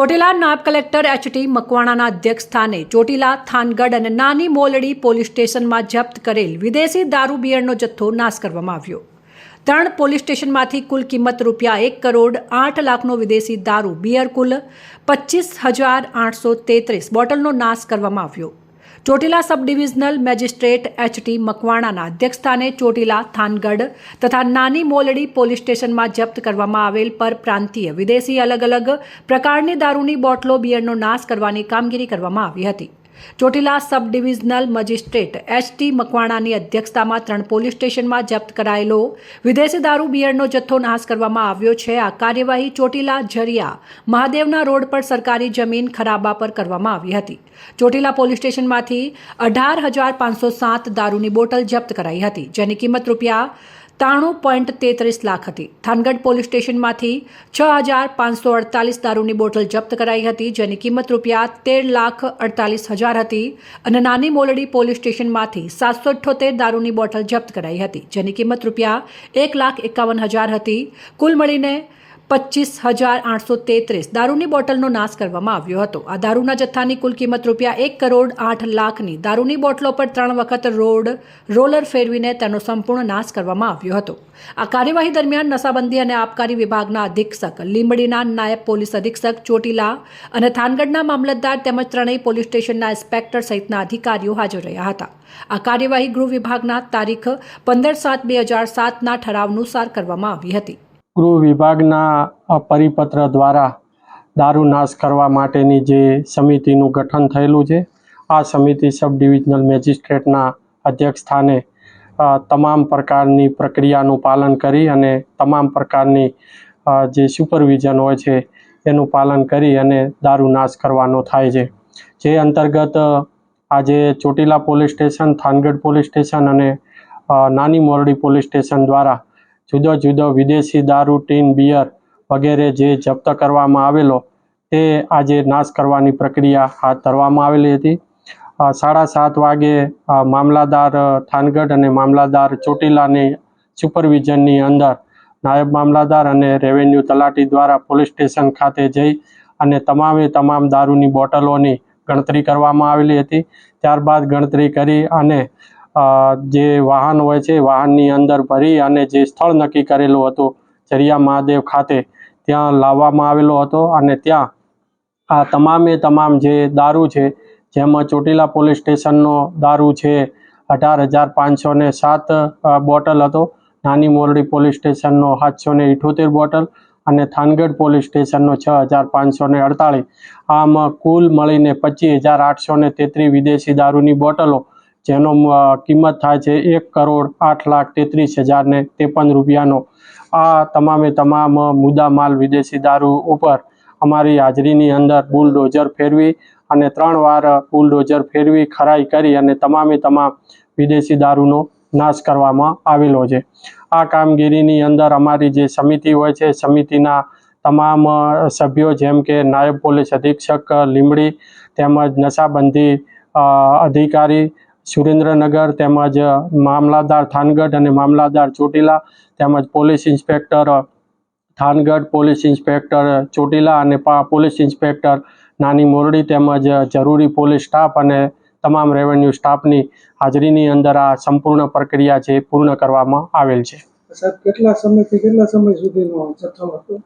ચોટીલા નાયબ collector H T મકવાણાના અધ્યક્ષ સ્થાને ચોટીલા, થાનગઢ અને નાની મોલડી પોલીસ સ્ટેશનમાં જપ્ત કરેલ વિદેશી દારૂ બિયરનો જથ્થો નાશ કરવામાં આવ્યો. ત્રણ પોલીસ સ્ટેશનમાંથી કુલ કિંમત રૂપિયા એક કરોડ આઠ લાખનો વિદેશી દારૂ બિયર કુલ પચીસ હજાર આઠસો તેત્રીસ બોટલનો નાશ કરવામાં આવ્યો. Chotila sub divisional magistrate H T મકવાણાના અધ્યક્ષસ્થાને ચોટીલા થાનગઢ તથા નાની મોલડી પોલીસ સ્ટેશનમાં જપ્ત કરવામાં આવેલ પરપ્રાંતીય વિદેશી અલગ અલગ પ્રકારની દારૂની બોટલો, બિયરનો નાશ કરવાની કામગીરી કરવામાં આવી હતી. Chotila sub divisional magistrate H T મકવાણાની અધ્યક્ષતામાં ત્રણ પોલીસ સ્ટેશનમાં જપ્ત કરાયેલો વિદેશી દારૂ બિયરનો જથ્થો નાશ કરવામાં આવ્યો છે. આ કાર્યવાહી ચોટીલા ઝરિયા મહાદેવના રોડ પર સરકારી જમીન ખરાબા પર કરવામાં આવી હતી. ચોટીલા પોલીસ સ્ટેશનમાંથી અઢાર હજાર પાંચસો સાત દારૂની બોટલ જપ્ત કરાઈ હતી, જેની કિંમત રૂપિયા ત્રાણું પોઈન્ટ તેત્રીસ લાખ હતી. થાનગઢ પોલીસ સ્ટેશનમાંથી છ હજાર પાંચસો અડતાલીસ દારૂની બોટલ જપ્ત કરાઈ હતી, જેની કિંમત રૂપિયા તેર લાખ અડતાલીસ હજાર હતી અને નાની મોલડી પોલીસ સ્ટેશનમાંથી સાતસો અઠ્ઠોતેર દારૂની બોટલ જપ્ત કરાઈ હતી, જેની કિંમત રૂપિયા એક લાખ એકાવન હજાર હતી. કુલ મળીને પચીસ હજાર આઠસો તેત્રીસ. દારૂની બોટલનો નાશ કરવામાં આવ્યો હતો. આ દારૂના જથ્થાની કુલ કિંમત રૂપિયા એક કરોડ આઠ લાખની. દારૂની બોટલો પર ત્રણ વખત રોડ રોલર ફેરવીને તેનો સંપૂર્ણ નાશ કરવામાં આવ્યો હતો. આ કાર્યવાહી દરમિયાન નશાબંધી અને આબકારી વિભાગના અધિક્ષક, લીંબડીના નાયબ પોલીસ અધિક્ષક ચોટીલા અને થાનગઢના મામલતદાર તેમજ ત્રણેય પોલીસ સ્ટેશનના ઇન્સ્પેક્ટર સહિતના અધિકારીઓ હાજર રહ્યા હતા. આ કાર્યવાહી ગૃહ વિભાગના તારીખ પંદર સાત બે હજાર સાતના ઠરાવનુસાર કરવામાં આવી હતી. ગૃહ વિભાગના પરિપત્ર દ્વારા દારૂ નાશ કરવા માટેની જે સમિતિનું ગઠન થયેલું છે, આ સમિતિ સબ ડિવિઝનલ મેજિસ્ટ્રેટના અધ્યક્ષ સ્થાને તમામ પ્રકારની પ્રક્રિયાનું પાલન કરી અને તમામ પ્રકારની જે સુપરવિઝન હોય છે, એનું પાલન કરી અને દારૂ નાશ કરવાનો થાય છે. જે અંતર્ગત આજે Chotila police station, Thangadh police station અને નાની મોરડી પોલીસ સ્ટેશન દ્વારા જુદો જુદો વિદેશી દારૂ, ટીન, બિયર વગેરે જે જપ્ત કરવામાં આવેલો, તે આજે નાશ કરવાની પ્રક્રિયા હાથ ધરવામાં આવેલી હતી. સાડા સાત વાગે મામલાદાર થાનગઢ અને મામલાદાર ચોટીલાની સુપરવિઝનની અંદર નાયબ મામલાદાર અને રેવન્યુ તલાટી દ્વારા પોલીસ સ્ટેશન ખાતે જઈ અને તમામે તમામ દારૂની બોટલોની ગણતરી કરવામાં આવેલી હતી. ત્યારબાદ ગણતરી કરી અને જે વાહન હોય છે વાહનની અંદર ભરી અને જે સ્થળ નક્કી કરેલું હતું, જરિયા મહાદેવ ખાતે, ત્યાં લાવવામાં આવેલો હતો અને ત્યાં આ તમામે તમામ જે દારૂ છે, જેમાં ચોટીલા પોલીસ સ્ટેશનનો દારૂ છે, અઢાર હજાર પાંચસો ને સાત બોટલ હતો, નાની મોરડી પોલીસ સ્ટેશનનો સાતસો ને ઇઠોતેર બોટલ અને થાનગઢ પોલીસ સ્ટેશનનો છ હજાર પાંચસો ને અડતાળીસ. આમ કુલ મળીને પચીસ હજાર આઠસો ને તેત્રીસ વિદેશી દારૂની બોટલો જેનો કિંમત થાય છે એક કરોડ આઠ લાખ તેત્રીસ હજાર ને ત્રેપન રૂપિયાનો. આ તમામે તમામ મુદ્દા માલ વિદેશી દારૂ ઉપર અમારી હાજરીની અંદર બુલડોઝર ફેરવી અને ત્રણ વાર બુલડોઝર ફેરવી, ખરાઈ કરી અને તમામે તમામ વિદેશી દારૂનો નાશ કરવામાં આવેલો છે. આ કામગીરીની અંદર અમારી જે સમિતિ હોય છે, સમિતિના તમામ સભ્યો જેમ કે નાયબ પોલીસ અધિક્ષક લીમડી તેમજ નશાબંધી અધિકારી સુરેન્દ્રનગર તેમજ મામલાદાર થાનગઢ અને મામલાદાર ચોટીલા તેમજ police inspector Thangadh police inspector Chotila અને પોલીસ ઇન્સ્પેક્ટર નાની મોરડી તેમજ જરૂરી પોલીસ સ્ટાફ અને તમામ રેવન્યુ સ્ટાફની હાજરીની અંદર આ સંપૂર્ણ પ્રક્રિયા છે પૂર્ણ કરવામાં આવેલ છે. સાહેબ કેટલા સમયથી કેટલા સમય સુધીનો જથ્થો હતો?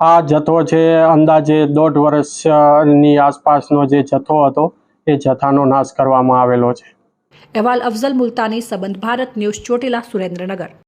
આ જથ્થો છે અંદાજે દોઢ વર્ષની આસપાસનો જે જથ્થો હતો એ જથ્થાનો નાશ કરવામાં આવેલો છે. અહેવાલ અફઝલ મુલતાની સંબંધ ભારત ન્યૂઝ ચોટીલા સુરેન્દ્રનગર